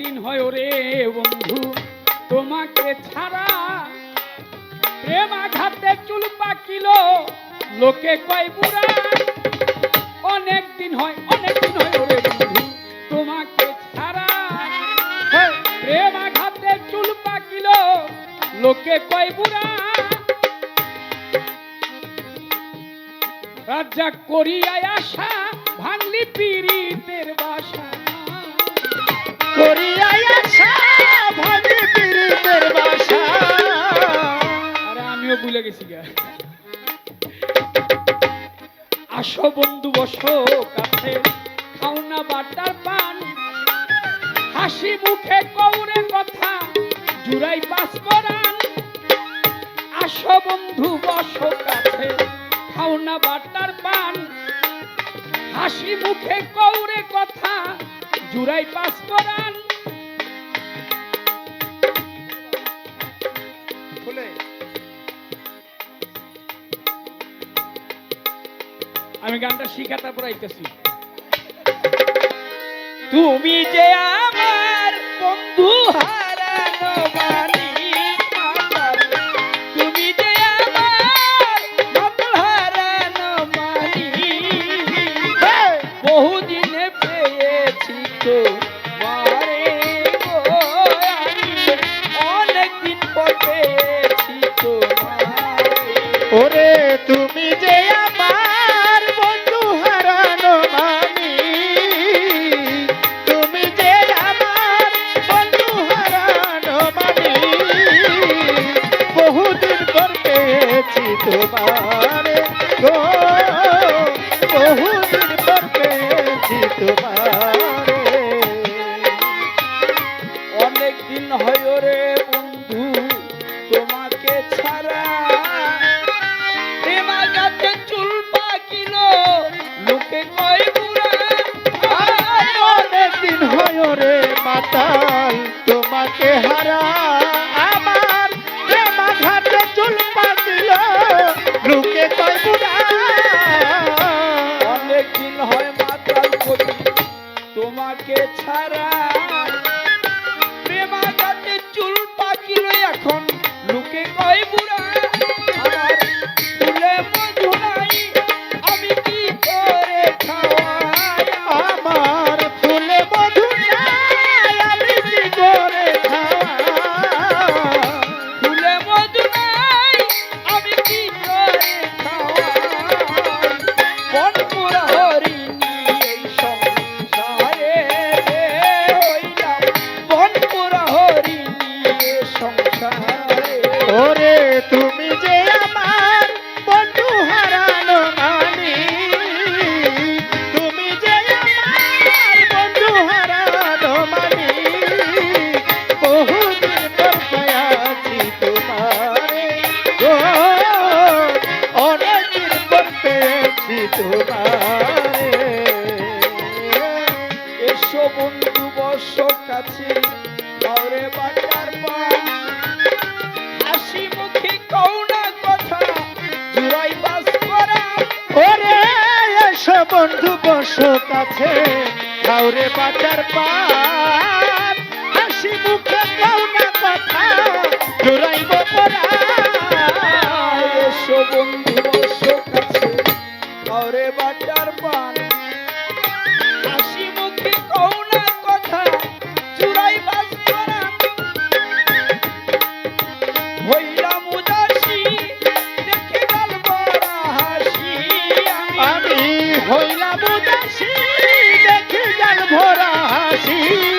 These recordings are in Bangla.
দিন হয় ওরে বন্ধু? তোমাকে ছাড়া প্রেম আঘাতে চুল পাকিল। লোকে কয়, বুড়া অনেক দিন হয় অনেক দিন হয় ওরে বন্ধু। তোমাকে ছাড়া প্রেম আঘাতে চুল পাকিল। লোকে কয়, বুড়া, রাজা করিয়ায় আশা, ভাঙলি পীড়িতের বাসা। করিয়াই ভুলে গেছি গা। আসো বন্ধু, বসো কাছে। খাও না বাটার পান। হাসি মুখে কৌরে কথা, জুড়াই পাস করান আসো বন্ধু, বসো কাছে। খাও না বাটার পান। হাসি মুখে কৌরে কথা, জুড়াই পাস করান আমি গানটা শিখা তারপর আইতেছি। তুমি যে আমার বন্ধু হারানো মাতাল তোমাকে হারা আমার ঘাটে চুল পাতিল লোকে কয় বুড়া অনেক দিন হয় মাতাল তোমাকে ছাড়া ওরে তুমি যে আমার বন্ধু হারানো তুমি যে আমার বন্ধু হারানো মানি, বহুদিন পেয়েছি তোমারে অনেকদিন পেয়েছি এসো বন্ধু, বসো কাছে। কাউরে বাজার পার। হাসি মুখে কাউ না কথা। জোরাইব পরা বন্ধু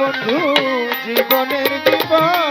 বন্ধু জীবনের জীবন।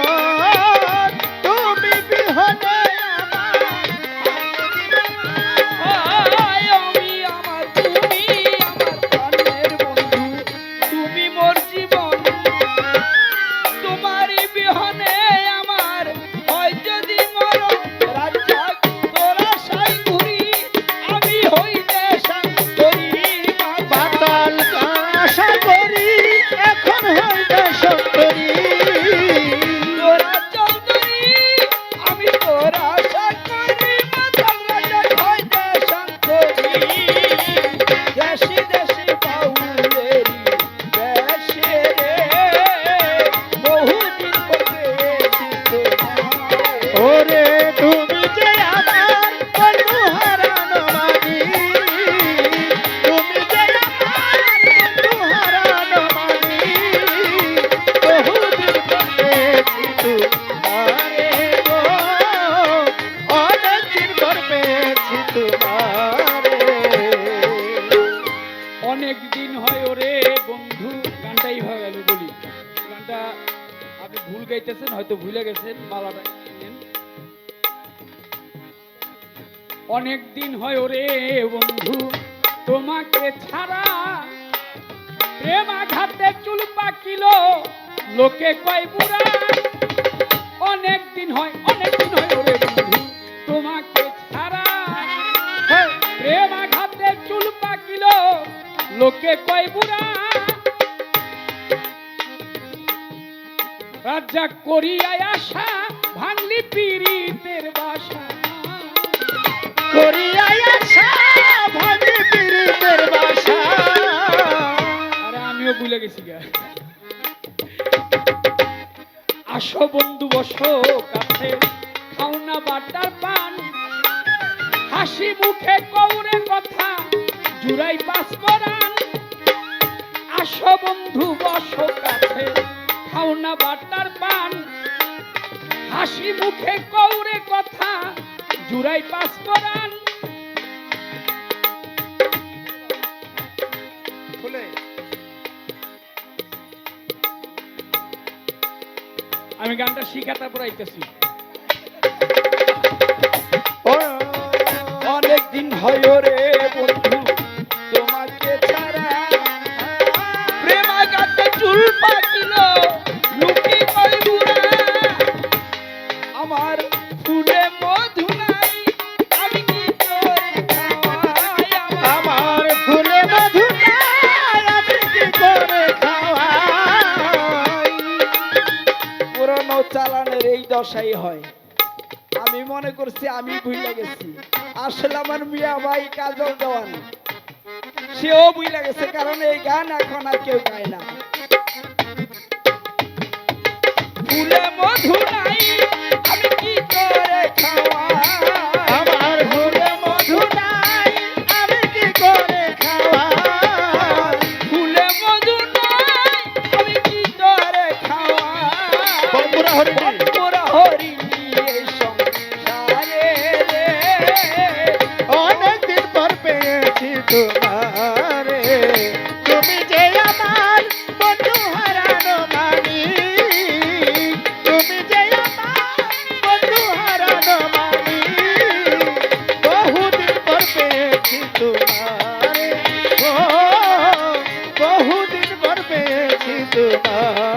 ভুল গাইতেছেন, হয়তো ভুলে গেছেন, মালাটা। অনেক দিন হয় ওরে বন্ধু, তোমাকে ছাড়া প্রেম আঘাতে চুল পাকিল, লোকে কয় বুড়া রাজা করিয়ায় আশা ভাঙলি পীড়িতের বাসা। করিয়াই আশা ভাবি পীড়িতের বাসা। আরে আমিও ভুলে গেছি গা। আসো বন্ধু বসো কাছে খাও না বাটার পান। হাসি মুখে কৌরে কথা জুড়াই পাস করান আসো বন্ধু বসো কাছে। খাও না বাটার পান। হাসি মুখে কৌরে কথা জুড়াই পাস করান আমি গানটা শিখা তারপর আইতেছি। অনেক দিন হয় রে পুরনো এই দশাই হয়। আমি মনে করছি আমি ভুলে গেছি। আসলে আমার মিয়া ভাই কাজল দেওয়ান সেও ভুলে গেছে, কারণ এই গান এখন আর কেউ গায় না। ফুলে মধু নাই। তোমারে। তুমি যে আমার বন্ধু হারানো মানি, তুমি যে আমার বন্ধু হারানো মানি, বহুদিন পর পেয়েছি তোমারে। বহুদিন পর পেয়েছি তোমার।